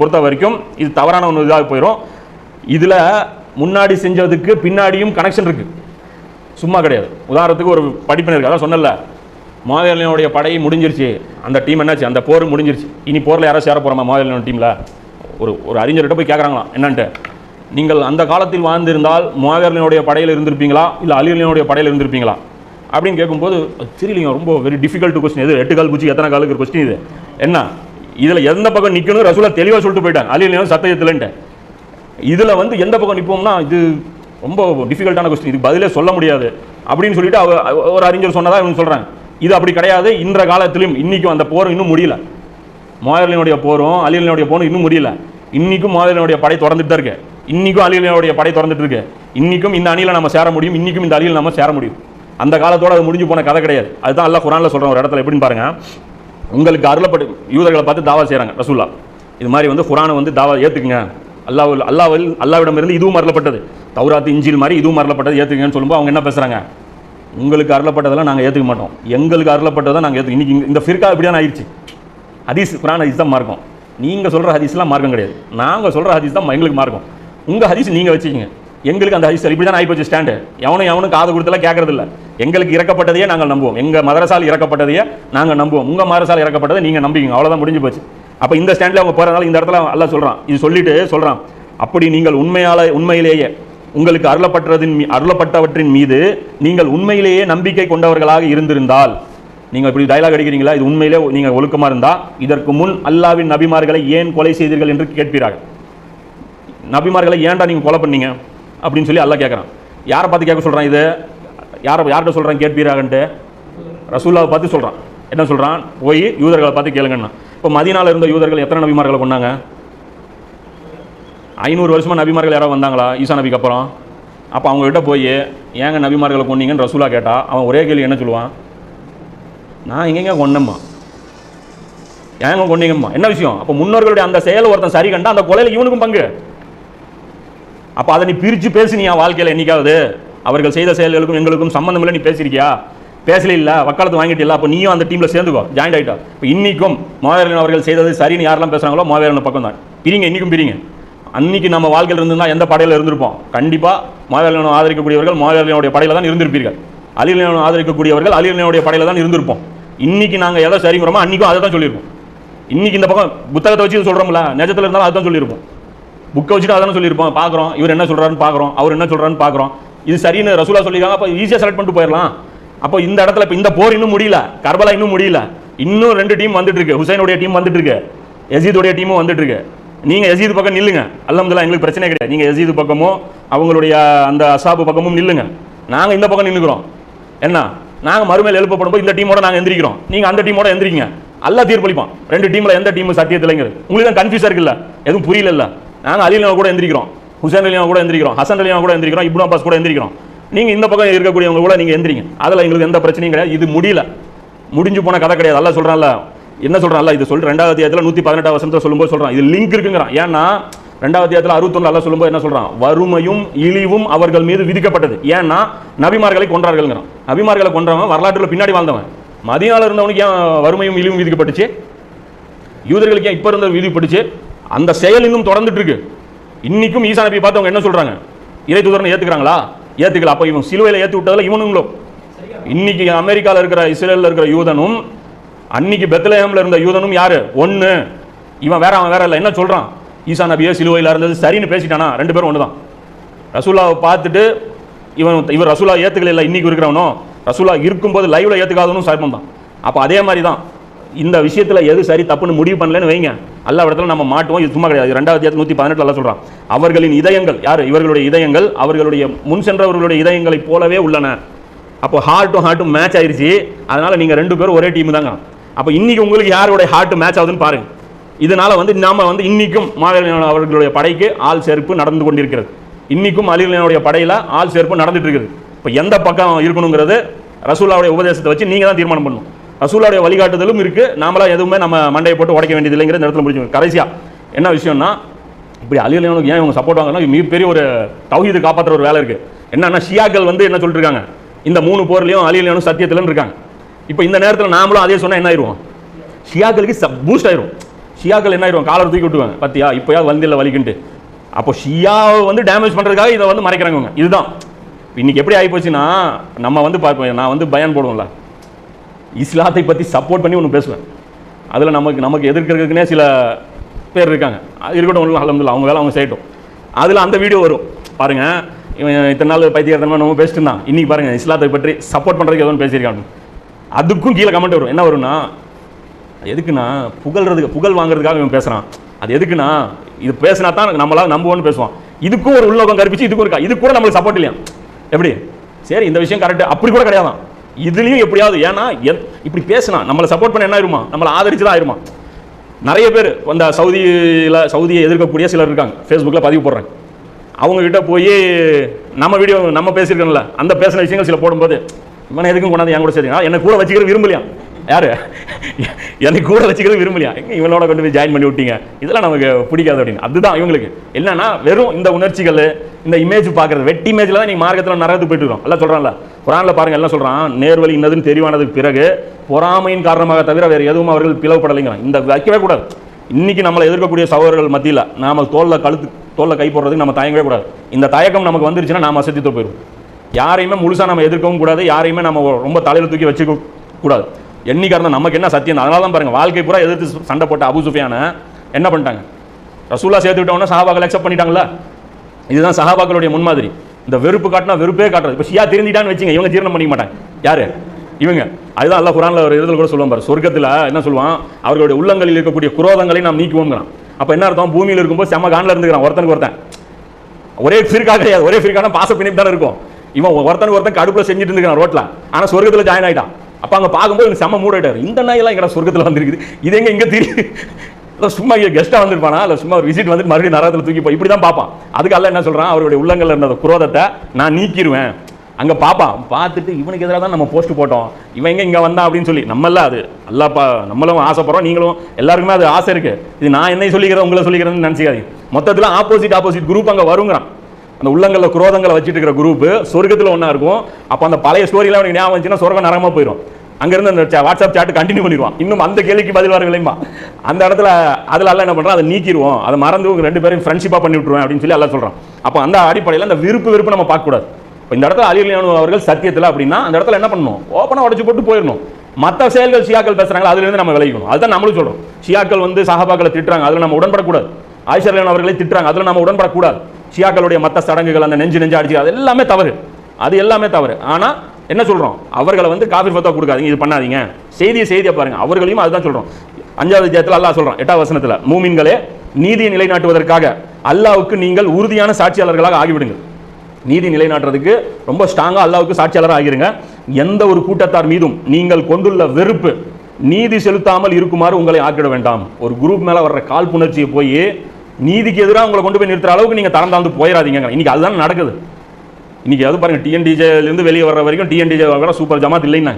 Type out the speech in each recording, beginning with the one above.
பொறுத்த வரைக்கும் இது தவறான ஒன்று இதாக போயிடும் இதில் முன்னாடி செஞ்சதுக்கு பின்னாடியும் கனெக்ஷன் இருக்குது சும்மா கிடையாது. உதாரணத்துக்கு ஒரு படிப்பினர் இருக்குது அதான் சொன்னல மாவேலியனுடைய படை முடிஞ்சிருச்சு. அந்த டீம் என்னாச்சு? அந்த போர் முடிஞ்சிருச்சு. இனி போரில் யாராவது சேர போகிறோமா மாவேலியன் டீமில் ஒரு ஒரு அறிஞர்கிட்ட போய் கேட்குறாங்களாம் என்னன்ட்டு. நீங்கள் அந்த காலத்தில் வாழ்ந்திருந்தால் மாவேலியனுடைய படையில் இருந்திருப்பீங்களா? இல்லை அலிகளினுடைய படையில் இருந்திருப்பீங்களா? அப்படின்னு கேட்கும்போது தெரியலைங்க ரொம்ப வெரி டிஃபிகல்ட் கொஸ்டின் எது? எட்டு கால் பூச்சி எத்தனை காலுக்கு கொஸ்டின் இது? என்ன? இதில் எந்த பக்கம் நிற்கணும் ரசூலா தெளிவாக சொல்லிட்டு போயிட்டாங்க. அலியலியன் சத்தியத்தில்ன்ட்டு இதில் வந்து எந்த பக்கம் நிற்போம்னா இது ரொம்ப டிஃபிகல்ட்டான கொஸ்டின் இதுக்கு பதிலே சொல்ல முடியாது. அப்படின்னு சொல்லிட்டு அவ ஒரு அறிஞர் சொன்னதா இவங்க சொல்கிறாங்க இது அப்படி கிடையாது. இன்ற காலத்திலும் இன்னைக்கும் அந்த போரும் இன்னும் முடியல. மோயர்லினுடைய போரும் அலியலினுடைய போரும் இன்னும் முடியல. இன்னைக்கும் மோயர்லினுடைய படை தொடர்ந்துட்டு தான் இருக்கு. இன்னைக்கும் அலியலினுடைய படை தொடர்ந்துட்டு இருக்கு. இன்னைக்கும் இந்த அணியில நம்ம சேர முடியும். இன்னைக்கும் இந்த அணியில் நம்ம சேர முடியும். அந்த காலத்தோட அது முடிஞ்சு போன கதை கிடையாது. அதுதான் எல்லாம் குரான்ல சொல்றோம் ஒரு இடத்துல எப்படின்னு பாருங்க. உங்களுக்கு அருளப்படு யூதர்களை பார்த்து தாவா செய்கிறாங்க ரசூல்லா இது மாதிரி வந்து குரானை வந்து தாவா ஏற்றுக்குங்க அல்லாஹ் அல்லாஹ் அல்லாவிடம் இருந்து இதுவும் அருளப்பட்டது. தௌராத்து இஞ்சில் மாதிரி இதுவும் அருளப்பட்டது ஏற்றுக்குங்கன்னு சொல்லும்போது அவங்க என்ன பேசுகிறாங்க உங்களுக்கு அருளப்பட்டதெல்லாம் நாங்கள் ஏற்றுக்க மாட்டோம். எங்களுக்கு அருளப்பட்டதை நாங்கள் ஏற்றுக்க இன்னைக்கு இந்த ஃபிர்கா இப்படிதான் ஆயிடுச்சு ஹதீஸ் குரான் ஹதீஸ் தான் மார்க்கம். நீங்கள் சொல்கிற ஹதீஸ்லாம் மார்க்கம் கிடையாது. நாங்கள் சொல்கிற ஹதீஸ் தான் எங்களுக்கு மார்க்கம். உங்கள் ஹதீஸ் நீங்கள் வச்சுக்கிங்க. எங்களுக்கு அந்த ஹதீஸ் இப்படி தான் ஆகிப்போச்சு ஸ்டாண்டு எவனும் எவனும் காது கொடுத்தலாம் கேட்குறதில்ல எங்களுக்கு இறக்கப்பட்டதையே நாங்கள் நம்புவோம். எங்கள் மதரசால் இறக்கப்பட்டதையே நாங்கள் நம்புவோம். உங்கள் மதரசால் இறக்கப்பட்டதை நீங்கள் நம்பிக்கிங்க. அவ்வளோதான் முடிஞ்சு போச்சு. அப்போ இந்த ஸ்டாண்டில் அவங்க போகிறதுனால இந்த இடத்துல அல்ல சொல்கிறான் இது சொல்லிட்டு சொல்கிறான் அப்படி நீங்கள் உண்மையால உண்மையிலேயே உங்களுக்கு அருளப்பட்டதின் அருளப்பட்டவற்றின் மீது நீங்கள் உண்மையிலேயே நம்பிக்கை கொண்டவர்களாக இருந்திருந்தால் நீங்கள் இப்படி டைலாக் அடிக்கிறீங்களா? இது உண்மையிலே நீங்கள் ஒழுக்கமாக இருந்தால் இதற்கு முன் அல்லாவின் நபிமார்களை ஏன் கொலை செய்தீர்கள் என்று கேட்பீராக? நபிமார்களை ஏன்டா நீங்கள் கொலை பண்ணீங்க? அப்படின்னு சொல்லி அல்லாஹ் கேட்குறான் யாரை பார்த்து கேட்க சொல்கிறான் இது? யாரை யார்கிட்ட சொல்கிறான் கேட்பீராகன்ட்டு ரசூல்லாவை பார்த்து சொல்கிறான் என்ன சொல்கிறான் போய் யூதர்களை பார்த்து கேளுங்கண்ணா. இப்போ மதினாவில் இருந்த யூதர்கள் எத்தனை நபிமார்களை கொண்டாங்க? ஐநூறு வருஷமாக நபிமார்கள் யாராவது வந்தாங்களா? ஈசா நபிக்கு அப்புறம்? அப்போ அவங்ககிட்ட போய் ஏங்க நபிமார்களை கொன்னீங்கன்னு ரசூலா கேட்டால் அவன் ஒரே கேள்வி என்ன சொல்லுவான்? நான் எங்கெங்க கொன்னம்மா? ஏங்க கொன்னீங்கம்மா? என்ன விஷயம்? அப்போ முன்னோர்களுடைய அந்த செயல் ஒருத்தன் சரி கண்டா அந்த கொலையில் இவனுக்கும் பங்கு. அப்போ அதை நீ பிரித்து பேசினியா வாழ்க்கையில் என்னைக்காவது அவர்கள் செய்த செயல்களுக்கும் எங்களுக்கும் சம்மந்தம் இல்லை நீ பேசியிருக்கியா? பேசல இல்லை வக்காலத்து வாங்கிட்டில்ல அப்போ நீயும் அந்த டீமில் சேர்ந்துக்கோ ஜாயின் ஆகிட்டா இப்போ இன்றைக்கும் மாவீரன் அவர்கள் செய்தது சரின்னு யாரெல்லாம் பேசுகிறாங்களோ மாவீரன் பக்கம் தான் பிரிங்க இன்னைக்கும் பிரிங்க. அன்னைக்கு நம்ம வாழ்க்கையில் இருந்திருந்தால் எந்த படையில் இருந்திருப்போம்? கண்டிப்பாக மாவீரனை ஆதரிக்கக்கூடியவர்கள் மாவீரனுடைய படையில் தான் இருந்திருப்பீர்கள். அலிலனை ஆதரிக்கக்கூடியவர்கள் அலிலனுடைய படையில் தான் இருந்திருப்போம். இன்னைக்கு நாங்கள் எதை சரிங்கிறோமோ அன்றைக்கும் அதை தான் சொல்லியிருப்போம். இன்றைக்கி இந்த பக்கம் புத்தகத்தை வச்சு சொல்கிறோம்ல நெஜத்தில் இருந்தாலும் அதுதான் சொல்லியிருப்போம். புக்கை வச்சுட்டு அதான சொல்லியிருப்போம். பார்க்குறோம். இவர் என்ன சொல்கிறாருன்னு பார்க்குறோம். அவர் என்ன சொல்கிறாருன்னு பார்க்குறோம். இது சரின்னு ரசூலா சொல்லியிருக்காங்க. அப்போ ஈஸியாக செலக்ட் பண்ணிட்டு போயிடலாம். அப்போ இந்த இடத்துல இப்போ இந்த போர் இன்னும் முடியல. கர்பலா இன்னும் முடியல. இன்னும் ரெண்டு டீம் வந்துட்டு இருக்கு ஹுசைனுடைய டீம் வந்துட்டு இருக்கு எசீதுடைய டீமும் வந்துட்டு இருக்கு நீங்கள் யசீது பக்கம் நில்லுங்க. அல்ஹம்துலில்லாஹ் எங்களுக்கு பிரச்சனை கிடையாது. நீங்கள் எசீது பக்கமும் அவங்களுடைய அந்த அசாபு பக்கமும் நில்லுங்க. நாங்கள் இந்த பக்கம் நின்றுக்கிறோம் என்ன? நாங்கள் மறுமையில் எழுப்பப்படும் போது இந்த டீமோட நாங்கள் எந்திரிக்கிறோம். நீங்கள் அந்த டீமோட எந்திரிங்க அல்லா தீர்ப்பளிப்பான். ரெண்டு டீமில் எந்த டீம் சத்தியத்தில்ங்கிறது உங்களுக்கு தான் கன்ஃபியூஸாக இருக்குல்ல. எதுவும் புரியல நாங்கள் அலியில் கூட எந்திரிக்கிறோம். ஹுசேன் அலியா கூட எந்திரிக்கிறோம் ஹசன் அலியா கூட எந்திரிக்கிறோம் இப்னு அப்பாஸ் கூட எந்திரிக்கிறோம். நீங்கள் இந்த பக்கம் இருக்கக்கூடியவங்க கூட நீங்கள் எந்திரிங்க. அதில் எங்களுக்கு எந்த பிரச்சனையும் கிடையாது. இது முடியல. முடிஞ்சு போன கதை கிடையாது. அல்ல சொல்கிறான்ல என்ன சொல்றான் இது சொல்லி. ரெண்டாவது தேதியில் நூற்றி பதினெட்டாம் வருஷத்தை சொல்லும்போது சொல்கிறான் இது லிங்க் இருக்குங்கிறான். ஏன்னா ரெண்டாவது தேதியில் அறுபத்தொன்று அல்ல சொல்லும்போது என்ன சொல்கிறான் வறுமையும் இழிவும் அவர்கள் மீது விதிக்கப்பட்டது. ஏன்னா நபிமார்களை கொன்றார்கள்ங்கிறான். நபிமார்களை கொன்றவன் வரலாற்றில் பின்னாடி வாழ்ந்தவன். மதியால இருந்தவனுக்கு ஏன் வறுமையும் இழிவும் விதிக்கப்பட்டுச்சு? யூதர்களுக்கு ஏன் இப்போ இருந்த விதிப்பட்டுச்சு அந்த செயல் இன்னும் தொடர்ந்துட்டு இருக்கு. இன்னைக்கும் ஈசா நபி பார்த்தவங்க என்ன சொல்றாங்க? இறை தூதரனை ஏத்துக்கிறாங்களா? ஏத்துக்கல. அப்போ இவன் சிலுவையில் ஏத்து விட்டதுல இவனுங்களும் இன்னைக்கு அமெரிக்கால இருக்கிற இஸ்ரேலில் இருக்கிற யூதனும் அன்னைக்கு பெத்லஹேம்ல இருந்த யூதனும் யாரு? ஒன்று இவன் வேற அவன் வேற இல்லை. என்ன சொல்றான்? ஈசா நபியே சிலுவையில் இருந்தது சரின்னு பேசிட்டானா? ரெண்டு பேரும் ஒண்ணுதான். ரசூலாவை பார்த்துட்டு இவன் இவர் ரசூலா ஏத்துக்கல இல்லை இன்னைக்கு இருக்கிறவனோ? ரசூலா இருக்கும்போது லைவ்ல ஏத்துக்காதவனும் சார்பம் தான் அப்போ அதே மாதிரி தான் இந்த விஷயத்துல எது சரி தப்புன்னு முடிவு பண்ணலன்னு வைங்க. எல்லா இடத்துல நம்ம மாட்டுவோம் இது சும்மா கிடையாது. ரெண்டாவது அத்தியாயத்தில் நூற்றி அல்ல சொல்றான். அவர்களின் இதயங்கள் யார்? இவர்களுடைய இதயங்கள் அவர்களுடைய முன் சென்றவர்களுடைய இதயங்களைப் போலவே உள்ளன. அப்போ ஹார்ட்டும் ஹார்ட்டும் மேட்ச் ஆயிருச்சு. அதனால நீங்க ரெண்டு பேரும் ஒரே டீம் தாங்க. அப்போ இன்னைக்கு உங்களுக்கு யாருடைய ஹார்ட் மேட்ச் ஆகுதுன்னு பாருங்க. இதனால வந்து நாம வந்து இன்னைக்கும் மாவீரன் அவர்களுடைய படைக்கு ஆள் சேர்ப்பு நடந்து கொண்டிருக்கிறது. இன்னைக்கும் அலிலனுடைய படையில ஆள் சேர்ப்பு நடந்துட்டு இருக்குது. இப்போ எந்த பக்கம் இருக்கணுங்கிறது ரசூல்லாவுடைய உபதேசத்தை வச்சு நீங்க தான் தீர்மானம் பண்ணணும். ரசூலாடைய வழிகாட்டுதலும் இருக்குது நாமளாக எதுவுமே நம்ம மண்டையை போட்டு உடைக்க வேண்டியது இல்லைங்கிற இந்த இடத்துல என்ன விஷயம்னா இப்படி அலிலனுக்கு ஏன் இவங்க சப்போர்ட் வாங்கினா மிகப்பெரிய ஒரு தௌஹீது காப்பாற்றுற ஒரு வேலை இருக்குது என்னன்னா ஷியாக்கள் வந்து என்ன சொல்லிருக்காங்க? இந்த மூணு போர்லையும் அலிலனும் சத்தியத்திலும் இருக்காங்க. இப்போ இந்த நேரத்தில் நாமளும் அதே சொன்னால் என்ன ஆயிடுவோம் ஷியாக்களுக்கு பூஸ்ட் ஆயிரும். ஷியாக்கள் என்ன ஆயிரும் காலர் தூக்கி விட்டுவாங்க பத்தியா இப்போயாவது வந்தில்ல வலிக்குன்ட்டு. அப்போ ஷியாவை வந்து டேமேஜ் பண்ணுறதுக்காக இதை வந்து மறைக்கிறாங்க இதுதான். இன்னைக்கு எப்படி ஆகி போச்சுன்னா நம்ம வந்து பார்ப்போம். நான் வந்து பயன் போடுவோம்ல. இஸ்லாத்தை பற்றி சப்போர்ட் பண்ணி ஒன்று பேசுவேன். அதில் நமக்கு நமக்கு எதிர்க்கிறதுக்குனே சில பேர் இருக்காங்க. இருக்கட்டும் ஒன்றும் அலமதுல்ல அவங்க வேலை அவங்க செய்யட்டும். அதில் அந்த வீடியோ வரும். பாருங்கள் இவன் இத்தனை நாள் பைத்தியக்காரத்தனமாக நம்ம பேசிட்டு இருந்தான். இன்றைக்கி பாருங்கள் இஸ்லாத்தை பற்றி சப்போர்ட் பண்ணுறதுக்கு எதுவும் பேசியிருக்காங்க. அதுக்கும் கீழே கமெண்ட் வரும். என்ன வரும்னா எதுக்குண்ணா புகழ்றதுக்கு புகழ் வாங்குறதுக்காக இவன் பேசுகிறான் அது எதுக்குண்ணா இது பேசினா தான் நம்மளால் நம்புவோன்னு பேசுவான். இதுக்கும் ஒரு உள்நோக்கம் கற்பிச்சு இதுக்கும் இருக்கா இது கூட நம்மளுக்கு சப்போர்ட் இல்லையா? எப்படி? சரி இந்த விஷயம் கரெக்ட் அப்படி கூட கிடையாதான். இதுலேயும் எப்படியாவது ஏன்னா எத்- இப்படி பேசினா நம்மளை சப்போர்ட் பண்ண என்ன ஆயிருமா? நம்மளை ஆதரிச்சு தான் ஆயிருமா? நிறைய பேர் அந்த சவுதியில் சவுதியை எதிர்க்கக்கூடிய சிலர் இருக்காங்க. ஃபேஸ்புக்கில் பதிவு போடுறாங்க. அவங்கக்கிட்ட போய் நம்ம வீடியோ நம்ம பேசியிருக்கோம்ல அந்த பேசின விஷயங்கள் சில போடும்போது இவனை எதுக்கும் கொண்டாந்து என் கூட சேர்த்து என்னை கூட வச்சுக்கிற விரும்பலையா? யாரு? என்னை கூட வச்சுக்கிறது விரும்பலையா? எங்க இவனோட கொண்டு போய் ஜாயின் பண்ணி விட்டீங்க? இதெல்லாம் நமக்கு பிடிக்காது அப்படின்னு. அதுதான் இவங்களுக்கு. என்னன்னா வெறும் இந்த உணர்ச்சிகள் இந்த இமேஜ் பார்க்கறது வெட்டி இமேஜ்ல தான் நீங்கள் மார்க்கத்தில் நரகத்துக்கு போயிட்டு இருக்கோம். எல்லாம் சொல்கிறான்ல குரானில் பாருங்க எல்லாம் சொல்றான். நேர்வழி இன்னதுன்னு தெரிவானதுக்கு பிறகு பொறாமையின் காரணமாக தவிர வேறு எதுவும் அவர்கள் பிளவுபடலைங்கிறான் இந்த வைக்கவே கூடாது. இன்னைக்கு நம்மளை எதிர்க்கக்கூடிய சகோதரர்கள் மத்தியில் நாம தோலில் கழுத்து தோலில் கை போடுறதுக்கு நம்ம தயங்கவே கூடாது. இந்த தயக்கம் நமக்கு வந்துருச்சுன்னா நாம அசத்தித்து போயிடும் யாரையுமே முழுசா நம்ம எதிர்க்கவும் கூடாது. யாரையுமே நம்ம ரொம்ப தலையில் தூக்கி வச்சுக்க கூடாது. என்னைக்கா இருந்தால் நமக்கு என்ன சத்தியம்? அதனால தான் பாருங்க வாழ்க்கை பூரா எதிர்த்து சண்டை போட்ட அபு சுஃபியான என்ன பண்ணிட்டாங்க? ரசூலா சேர்த்து சஹாபாக்கள் அக்செப்ட் பண்ணிட்டாங்களா இதுதான் சஹாபாக்களுடைய முன்மாதிரி. இந்த வெறுப்பு காட்டினா வெறுப்பே காட்டுறது. இப்போ ஷியா திருந்திட்டான்னு வச்சுங்க இவங்க ஜீரணம் பண்ணிக்க மாட்டாங்க. யாரு? இவங்க. அதுதான் அல்லா குரானில் ஒரு இதில் கூட சொல்லுவான் பாரு. சொர்க்கத்தில் என்ன சொல்லுவான்? அவர்களுடைய உள்ளங்களில் இருக்கக்கூடிய குரோதங்களை நாம் நீக்குவோங்கிறான் அப்போ என்ன அர்த்தம்? பூமியில் இருக்கும்போது செம்ம காண்டில் இருந்துக்கிறான் ஒருத்தனுக்கு ஒருத்தன். ஒரே ஃபிரிக்காக கிடையாது. ஒரே ஃபிர்கான பாச பிணைப்பு தானே இருக்கும். இவன் ஒருத்தனுக்கு ஒருத்தன் கடுப்பில் செஞ்சுட்டு இருந்துக்கிறான் ரோட்டில் ஆனால் சொர்க்கத்தில் ஜாயின் ஆயிட்டான். அப்போ அங்கே பார்க்கும்போது எனக்கு செம்ம மூடாயிட்டார் இந்த நாயெல்லாம் எங்கடா சொர்க்கத்தில் வந்திருக்குது? இது எங்கே இங்கே தெரியுது சும்மா இங்கே கெஸ்ட்டாக வந்திருப்பானா? இல்லை சும்மா ஒரு விசிட் வந்து மறுபடியும் நரகத்தில் தூக்கி போய் இப்படி தான் பார்ப்பான். அதுக்கு அல்ல என்ன சொல்கிறான் அவருடைய உள்ளங்களில் இருந்த குரோதத்தை நான் நீக்கிடுவேன் அங்கே பார்ப்பான். பார்த்துட்டு இவனுக்கு எதிராக தான் நம்ம போஸ்ட் போட்டோம். இவன் எங்கே இங்கே வந்தா அப்படின்னு சொல்லி. நம்மள அது. அல்லாப்பா நம்மளும் ஆசைப்படுறோம் நீங்களும் எல்லாருக்குமே அது ஆசை இருக்குது இது நான் என்னை சொல்லிக்கிறேன் உங்களை சொல்லிக்கிறேன்னு நினைச்சுக்காதீங்க. மொத்தத்தில் ஆப்போசிட் ஆப்போசிட் குரூப் அங்கே வருங்கிறான். அந்த உள்ளங்களில் குரோதங்களை வச்சுட்டு இருக்கிற குரூப் சொர்க்கத்தில் ஒன்றா இருக்கும். அப்போ அந்த பழைய ஸ்டோரியெலாம் அவனுக்கு ஞாபகம் வந்துச்சுன்னா சொர்க்கம் நரகமா போயிடும் அங்கிருந்து அந்த வாட்ஸ்அப் சாட்டு கண்டினியூ பண்ணிடுவான். இன்னும் அந்த கேள்விக்கு பதில் வரவில்லைமா அந்த இடத்துல அதில் எல்லாம் என்ன பண்ணுறோம் அதை நீக்கிடுவோம். அதை மறந்து உங்க ரெண்டு பேரும் ஃப்ரெண்ட்ஷிப்பாக பண்ணி விட்டுருவேன் அப்படின்னு சொல்லி எல்லாம் சொல்கிறான் அப்போ அந்த அடிப்படையில் அந்த விருப்பு விருப்பு நம்ம பார்க்கக்கூடாது. இப்போ இந்த இடத்துல அலிலியானு அவர்கள் சத்தியத்தில் அப்படின்னா அந்த இடத்துல என்ன பண்ணணும்? ஓப்பனாக உடச்சு போட்டு போயிடணும். மற்ற செயல்கள் ஷியாக்கள் பேசுகிறாங்க அதுலேருந்து நம்ம விளைவிக்கணும் அதுதான் நம்மளும் சொல்கிறோம் ஷியாக்கள் வந்து சஹாபாக்களை திட்டுறாங்க அதில் நம்ம உடன்படக்கூடாது. ஆயிஷர்லான் அவர்களை திட்டுறாங்க அதில் நம்ம உடன்படக்கூடாது. ஷியாக்களுடைய மற்ற சடங்குகள் அந்த நெஞ்சு நெஞ்சு அடிச்சு அது எல்லாமே தவறு. அது எல்லாமே தவறு. ஆனால் என்ன சொல்றோம்? அவர்களை வந்து காஃபிர் ஃபத்தா கொடுக்காதீங்க இது பண்ணாதீங்க. செய்தியை செய்தியை பாருங்க. அவர்களையும் அதுதான் சொல்றோம். அஞ்சாவது ஜெயத்தில் அல்லாஹ் சொல்கிறோம் எட்டாவது வசனத்தில் மூமின்களே நீதியை நிலைநாட்டுவதற்காக அல்லாவுக்கு நீங்கள் உறுதியான சாட்சியாளர்களாக ஆகிவிடுங்கள். நீதி நிலைநாட்டுறதுக்கு ரொம்ப ஸ்ட்ராங்காக அல்லாவுக்கு சாட்சியாளராக ஆகிருங்க. எந்த ஒரு கூட்டத்தார் மீதும் நீங்கள் கொண்டுள்ள வெறுப்பு நீதி செலுத்தாமல் இருக்குமாறு உங்களை ஆக்கிட வேண்டாம். ஒரு குரூப் மேலே வர்ற காழ்ப்புணர்ச்சியை போய் நீதிக்கு எதிராக உங்களை கொண்டு போய் நிறுத்துற அளவுக்கு நீங்கள் தரம் தாழ்ந்து போயிடாதீங்க இன்னைக்கு அதுதான் நடக்குது. இன்னைக்கு அது பாருங்கள் டிஎன்டிஜேலேருந்து வெளியே வர்ற வரைக்கும் டிஎன்டிஜே கூட சூப்பர் ஜமாத் இல்லைன்னா.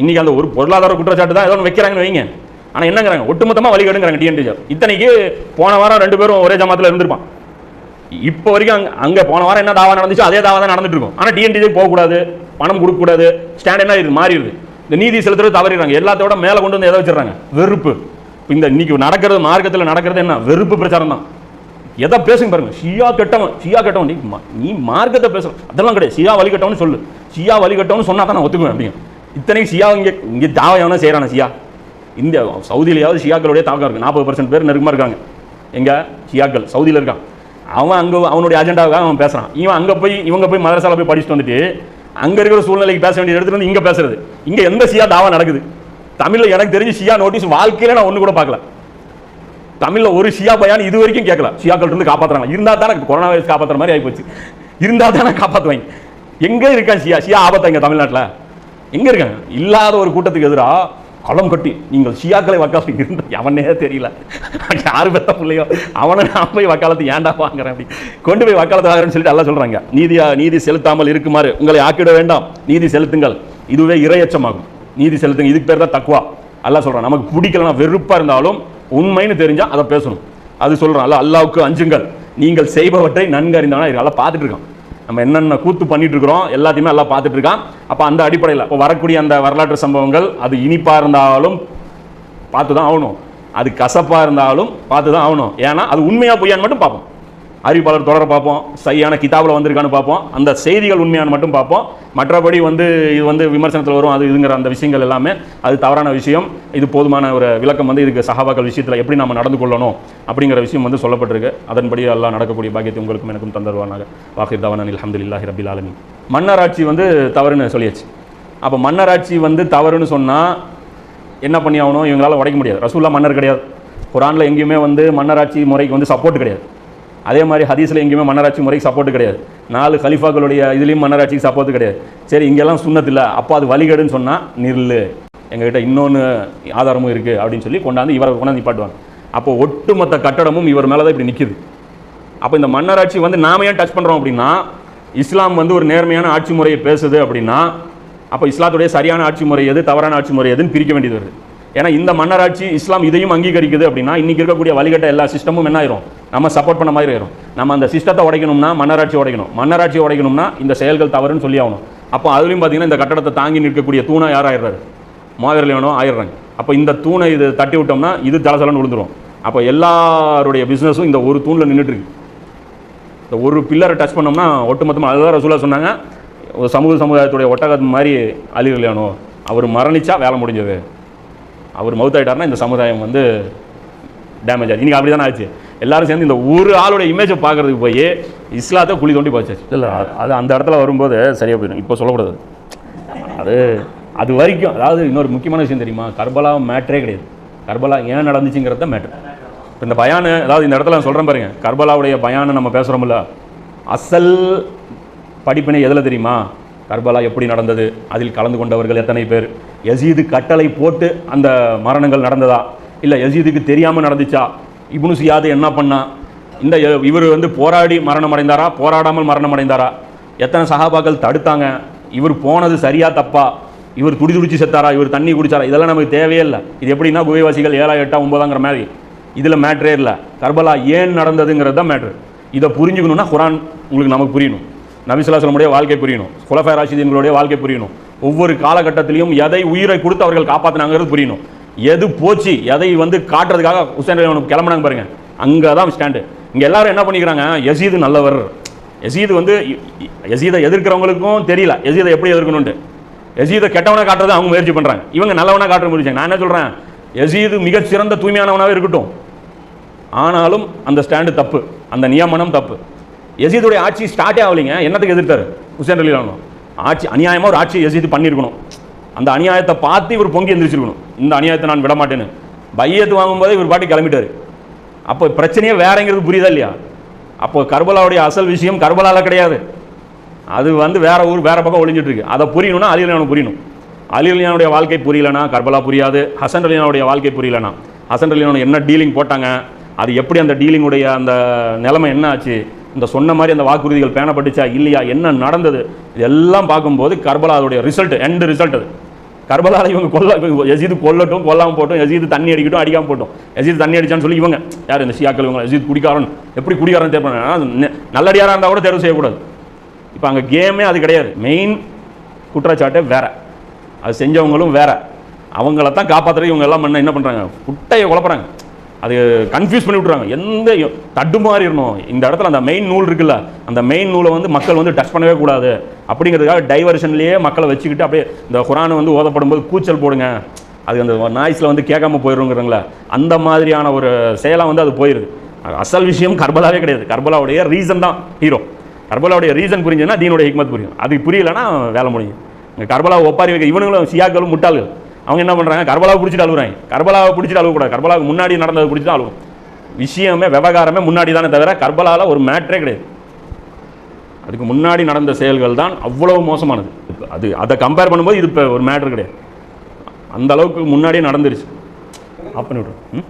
இன்னைக்கு அந்த ஒரு பொருளாதார குற்றச்சாட்டு தான் ஏதோ ஒன்று வைக்கிறாங்கன்னு வைங்க. ஆனால் என்னங்கிறாங்க? ஒட்டுமொத்தமாக வழிகேடுங்கிறாங்க டிஎன்டிஜே இத்தனைக்கு போன வாரம் ரெண்டு பேரும் ஒரே ஜமாத்துல இருந்திருப்பான். இப்போ வரைக்கும் அங்கே அங்கே போன வாரம் என்ன தாவா நடந்துச்சு அதே தாவா தான் நடந்துட்டு இருக்கும். ஆனால் டிஎன்டிஜே போகக்கூடாது பணம் கொடுக்கக்கூடாது ஸ்டாண்ட் என்ன இது மாறிடுது. இந்த நீதி செலுத்துறது தவறிடுறாங்க. எல்லாத்தோட மேலே கொண்டு வந்து எதை வச்சிடுறாங்க? வெறுப்பு. இந்த இன்னைக்கு நடக்கிறது மார்க்கத்தில் நடக்கிறது என்ன? வெறுப்பு பிரச்சாரம் தான். எதை பேசுங்க பாருங்க. ஷியா கெட்டவன் ஷியா கெட்டவன். நீ மா- நீ மார்க்கத்தை பேசுற. அதெல்லாம் கிடையாது. ஷியா வழி கட்டவனு சொல்லு. ஷியா வழி கட்டவனு சொன்னா தான் நான் ஒத்துக்குவேன் அப்படிங்க இத்தனைக்கு ஷியா இங்கே இங்கே தாவா எவனா செய்கிறான ஷியா? இந்தியா சவுதியிலேயாவது ஷியாக்களுடைய தாக்கம் இருக்கு. நாற்பது பர்சன்ட் பேர் நெருக்கமாக இருக்காங்க. எங்கே? ஷியாக்கள். சவுதியில் இருக்கான். அவன் அங்கே அவனுடைய அஜெண்டாவுக்காக அவன் பேசுகிறான் இவன் அங்கே போய் இவங்க போய் மதரசாவில் போய் படிச்சுட்டு வந்துட்டு அங்கே இருக்கிற சூழ்நிலைக்கு பேச வேண்டிய இடத்துல வந்து இங்கே பேசுறது. இங்கே எந்த ஷியா தாவா நடக்குது? தமிழில் எனக்கு தெரிஞ்சு ஷியா நோட்டீஸ் வாழ்க்கையில நான் ஒன்று கூட பார்க்கல. தமிழ்ல ஒரு ஷியா பயான் இது வரைக்கும் கேட்கல ஷியாக்கள் இருந்து காப்பாத்துறாங்க. இருந்தா தானே கொரோனா வைரஸ் காப்பாத்துற மாதிரி ஆயிப்போச்சு. இருந்தா தானே காப்பாத்துவாங்க. எங்க இருக்கான் ஷியா? ஷியா ஆபத்தா இங்க தமிழ்நாட்டில்? எங்க இருக்காங்க இல்லாத ஒரு கூட்டத்துக்கு எதிராக களம் கட்டி நீங்கள் ஷியாக்களை வக்காலத்து இருந்த அவனே தெரியல. யாரு பெத்த பிள்ளையோ? அவனை நான் போய் வக்காலத்து ஏன்டா வாங்குறேன் அப்படி. கொண்டு போய் வக்காலத்து வாங்குறேன்னு சொல்லிட்டு எல்லாம் சொல்கிறாங்க நீதியா நீதி செலுத்தாமல் இருக்குமாறு உங்களை ஆக்கிட வேண்டாம். நீதி செலுத்துங்கள். இதுவே இரையச்சமாகும். நீதி செலுத்துங்க. இதுக்கு பேர் தான் தக்குவா எல்லாம் சொல்கிறான் நமக்கு பிடிக்கலனா வெறுப்பாக இருந்தாலும் உண்மைன்னு தெரிஞ்சால் அதை பேசணும். அது சொல்றான் அல்ல அல்லாவுக்கு அஞ்சுங்கள். நீங்கள் செய்பவற்றை நன்கு அறிந்தவனா இருக்கு எல்லாம் பார்த்துட்டு இருக்கான். நம்ம என்னென்ன கூத்து பண்ணிட்டு இருக்கிறோம் எல்லாத்தையுமே எல்லாம் பார்த்துட்டு இருக்கான். அப்போ அந்த அடிப்படையில் இப்போ வரக்கூடிய அந்த வரலாற்று சம்பவங்கள் அது இனிப்பாக இருந்தாலும் பார்த்து தான் ஆகணும். அது கசப்பாக இருந்தாலும் பார்த்து தான் ஆகணும். ஏன்னா அது உண்மையாக பொய்யான்னு மட்டும் பார்ப்போம். அறிவிப்பாளர் தொடர பார்ப்போம் சரியான கிதாபில் வந்திருக்கான்னு பார்ப்போம். அந்த செய்திகள் உண்மையான மட்டும் பார்ப்போம். மற்றபடி வந்து இது வந்து விமர்சனத்தில் வரும். அது இதுங்கிற அந்த விஷயங்கள் எல்லாமே அது தவறான விஷயம். இது போதுமான ஒரு விளக்கம் வந்து இதுக்கு சகாபாக்கள் விஷயத்தில் எப்படி நம்ம நடந்து கொள்ளணும் அப்படிங்கிற விஷயம் வந்து சொல்லப்பட்டிருக்கு. அதன்படி எல்லாம் நடக்கக்கூடிய பாக்கியத்தை உங்களுக்கும் எனக்கும் தந்தருவானாக. வாஹிர் தவான் அல்ஹம்துலில்லாஹி ரபில் ஆலமி மன்னராட்சி வந்து தவறுன்னு சொல்லியாச்சு. அப்போ மன்னராட்சி வந்து தவறுன்னு சொன்னால் என்ன பண்ணி ஆகணும் இவங்களால் உடைக்க முடியாது. ரசூல்லா மன்னர் கிடையாது. குரானில் எங்கேயுமே வந்து மன்னராட்சி முறைக்கு வந்து சப்போர்ட் கிடையாது. அதே மாதிரி ஹதீஸில் எங்கேயுமே மன்னராட்சி முறைக்கு சப்போர்ட் கிடையாது. நாலு கலிஃபாக்களுடைய இதுலேயும் மன்னராட்சிக்கு சப்போர்ட் கிடையாது. சரி இங்கெல்லாம் சுண்ணத்து அப்போ அது வழிகேடுன்னு சொன்னால் நில்லு. எங்ககிட்ட இன்னொன்று ஆதாரமும் இருக்குது அப்படின்னு சொல்லி கொண்டாந்து இவரை கொண்டாந்து நிப்பாட்டுவாங்க. அப்போ ஒட்டுமொத்த கட்டடமும் இவர் மேலே தான் இப்படி நிற்கிது அப்போ இந்த மன்னராட்சி வந்து நாம ஏன் டச் பண்ணுறோம் அப்படின்னா இஸ்லாம் வந்து ஒரு நேர்மையான ஆட்சி முறையை பேசுது அப்படின்னா அப்போ இஸ்லாத்துடைய சரியான ஆட்சி முறை எது தவறான ஆட்சி முறை எதுன்னு பிரிக்க வேண்டியது வருது. ஏன்னா இந்த மன்னராட்சி இஸ்லாம் இதையும் அங்கீகரிக்குது அப்படின்னா இன்றைக்கி இருக்கக்கூடிய வழிகட்ட எல்லா சிஸ்டமும் என்ன ஆயிரும்? நம்ம சப்போர்ட் பண்ண மாதிரி ஆயிரும் நம்ம அந்த சிஸ்டத்தை உடைக்கணும்னா மன்னராட்சி உடைக்கணும். மன்னராட்சி உடைக்கணும்னா இந்த செயல்கள் தவறுன்னு சொல்லி ஆகணும். அப்போ அதுலேயும் பார்த்தீங்கன்னா இந்த கட்டடத்தை தாங்கி நிற்கக்கூடிய தூணை யார் ஆயிடுறாரு? மாவீரலியனோ ஆயிடுறாங்க. அப்போ இந்த தூணை இது தட்டி விட்டோம்னா இது ஜலசலன்னு விழுந்துடும் அப்போ எல்லாருடைய பிஸ்னஸும் இந்த ஒரு தூணில் நின்றுட்டு இருக்கு இந்த ஒரு பில்லரை டச் பண்ணோம்னா ஒட்டுமொத்தமாக அதுதான் ரசூலா சொன்னாங்க. ஒரு சமூக சமுதாயத்துடைய ஒட்டகத்து மாதிரி அலி அவர் மரணிச்சா வேலை முடிஞ்சது. அவர் மவுத்தாயிட்டார்னா இந்த சமுதாயம் வந்து டேமேஜ் ஆச்சு. இன்றைக்கி அப்படி தானே ஆச்சு. எல்லாரும் சேர்ந்து இந்த ஒரு ஆளோட இமேஜை பார்க்கறதுக்கு போய் இஸ்லாத்தை குழி தோண்டி போச்சு இல்லை அது அந்த இடத்துல வரும்போது சரியாக போயிடும். இப்போ சொல்லக்கூடாது. அது அது வரைக்கும் அதாவது இன்னொரு முக்கியமான விஷயம் தெரியுமா? கர்பலா மேட்ரே கிடையாது. கர்பலா ஏன் நடந்துச்சுங்கிறது தான் மேட்ரு இப்போ இந்த பயானு அதாவது இந்த இடத்துல நான் சொல்கிறேன் பாருங்க. கர்பலாவுடைய பயானை நம்ம பேசுகிறோம்ல அசல் படிப்பினை எதில் தெரியுமா? கர்பலா எப்படி நடந்தது? அதில் கலந்து கொண்டவர்கள் எத்தனை பேர்? எசீது கட்டளை போட்டு அந்த மரணங்கள் நடந்ததா? இல்லை எசீதுக்கு தெரியாமல் நடந்துச்சா? இப்னு சியாது என்ன பண்ணா? இந்த இவர் வந்து போராடி மரணம் அடைந்தாரா போராடாமல் மரணம் அடைந்தாரா எத்தனை சகாபாக்கள் தடுத்தாங்க? இவர் போனது சரியா தப்பா? இவர் துடி துடிச்சு செத்தாரா? இவர் தண்ணி குடிச்சாரா? இதெல்லாம் நமக்கு தேவையே இல்லை. இது எப்படின்னா குகைவாசிகள் ஏழா எட்டா ஒன்பதாங்கிற மாதிரி. இதில் மேட்ரே இல்லை. கர்பலா ஏன் நடந்ததுங்கிறது தான் மேட்ரு இதை புரிஞ்சுக்கணுன்னா குரான் உங்களுக்கு நமக்கு புரியணும். நபிசுல்லாசலமுடைய வாழ்க்கை புரியணும். குலஃபை ராஷிதீன்களுடைய வாழ்க்கை புரியணும். ஒவ்வொரு காலகட்டத்திலையும் எதை உயிரை கொடுத்து அவர்கள் காப்பாற்றினாங்கிறது புரியணும். எது போச்சு எதை வந்து காட்டுறதுக்காக உசேன் ரலியல்லாஹு கிளம்புனாங்க பாருங்க. அங்கே தான் ஸ்டாண்டு இங்கே எல்லாரும் என்ன பண்ணிக்கிறாங்க? யசீது நல்லவர். யசீது வந்து யசீதை எதிர்க்கிறவங்களுக்கும் தெரியல. யசீதை எப்படி எதிர்க்கணும்ட்டு யசீதை கெட்டவனாக காட்டுறது அவங்க முயற்சி பண்ணுறாங்க இவங்க நல்லவனாக காட்டுற முடிச்சாங்க நான் என்ன சொல்கிறேன் யசீது மிகச்சிறந்த தூய்மையானவனாகவே இருக்கட்டும். ஆனாலும் அந்த ஸ்டாண்டு தப்பு. அந்த நியமனம் தப்பு. யசீதுடைய ஆட்சி ஸ்டார்ட்டே ஆகலைங்க. என்னத்துக்கு எதிர்த்தார்? ஹுசேன் அலி ஆட்சி அநியாயமாக ஒரு ஆட்சி யசீது பண்ணியிருக்கணும். அந்த அநியாயத்தை பார்த்து இவர் பொங்கி எந்திரிச்சிருக்கணும். இந்த அநியாயத்தை நான் விட மாட்டேன்னு பையத்து வாங்கும்போது இவர் பாட்டி கிளம்பிட்டாரு. அப்போ பிரச்சனையே வேறங்கிறது புரியுதா இல்லையா? அப்போ கர்பலாவுடைய அசல் விஷயம் கர்பலால கிடையாது. அது வந்து வேற ஊர் வேற பக்கம் ஒளிஞ்சிட்ருக்கு. அதை புரியணும்னா அலிலானு புரியணும். அலி வாழ்க்கை புரியலனா கர்பலா புரியாது. ஹசன் அலியானுடைய வாழ்க்கை புரியலனா? ஹசன் அலியானு என்ன டீலிங் போட்டாங்க? அது எப்படி அந்த டீலிங்குடைய அந்த நிலைமை என்ன ஆச்சு? இந்த சொன்ன மாதிரி அந்த வாக்குறுதிகள் பேணப்பட்டுச்சா இல்லையா? என்ன நடந்தது? இதெல்லாம் பார்க்கும்போது கர்பலா அதோடைய ரிசல்ட் எண்டு ரிசல்ட் அது. கர்பலால இவங்க கொல்ல யசீது கொல்லட்டும் கொல்லாமல் போட்டும் யசீது தண்ணி அடிக்கட்டும் அடிக்காமல் போட்டோம். யசீது தண்ணி அடிச்சான்னு சொல்லி இவங்க யார் இந்த ஷியாக்கள் இவங்க யசீத் குடிக்காரன் எப்படி குடிக்காரன் தேர்வு நல்லடியாராக இருந்தால் கூட தேர்வு செய்யக்கூடாது. இப்போ அங்கே கேமே அது கிடையாது. மெயின் குற்றச்சாட்டே வேற. அது செஞ்சவங்களும் வேற. அவங்கள தான் காப்பாற்றுறது இவங்க எல்லாம் பண்ண என்ன பண்ணுறாங்க குட்டையை குழப்புறாங்க. அது கன்ஃபியூஸ் பண்ணி விட்றாங்க எந்த தடுமாறிடணும் இந்த இடத்துல அந்த மெயின் நூல் இருக்குல்ல அந்த மெயின் நூலை வந்து மக்கள் வந்து டச் பண்ணவே கூடாது. அப்படிங்கிறதுக்காக டைவர்ஷன்லேயே மக்களை வச்சுக்கிட்டு அப்படியே இந்த குரானை வந்து ஓதப்படும் போது கூச்சல் போடுங்க. அது அந்த நாய்ஸில் வந்து கேட்காம போயிடுங்கிறங்கள அந்த மாதிரியான ஒரு செயலாக வந்து அது போயிருது. அசல் விஷயம் கர்பலாவே கிடையாது. கர்பலாவுடைய ரீசன் தான் ஹீரோ கர்பலாவுடைய ரீசன் புரிஞ்சுன்னா தீனுடைய ஹிக்மத் புரியும். அது புரியலைன்னா வேலை முடியும். கர்பலா ஒப்பாரி வைக்க இவனுங்களும் சியாக்களும் முட்டாள்கள். அவங்க என்ன பண்ணுறாங்க கர்பலாவை பிடிச்சிட்டு அழுகுறாங்க கர்பலாவை பிடிச்சிட்டு அழுகக்கூடாது கர்பலாவுக்கு முன்னாடி நடந்தது பிடிச்சி தான் அழுகும் விஷயமே விவகாரமே முன்னாடி தானே தவிர கர்பலாவில் ஒரு மேட்ரே கிடையாது. அதுக்கு முன்னாடி நடந்த செயல்கள் தான் அவ்வளவு மோசமானது. அது அதை கம்பேர் பண்ணும்போது இது இப்போ ஒரு மேட்ரு கிடையாது. அந்த அளவுக்கு முன்னாடியே நடந்துருச்சு. ஆஃப் பண்ணி ம்?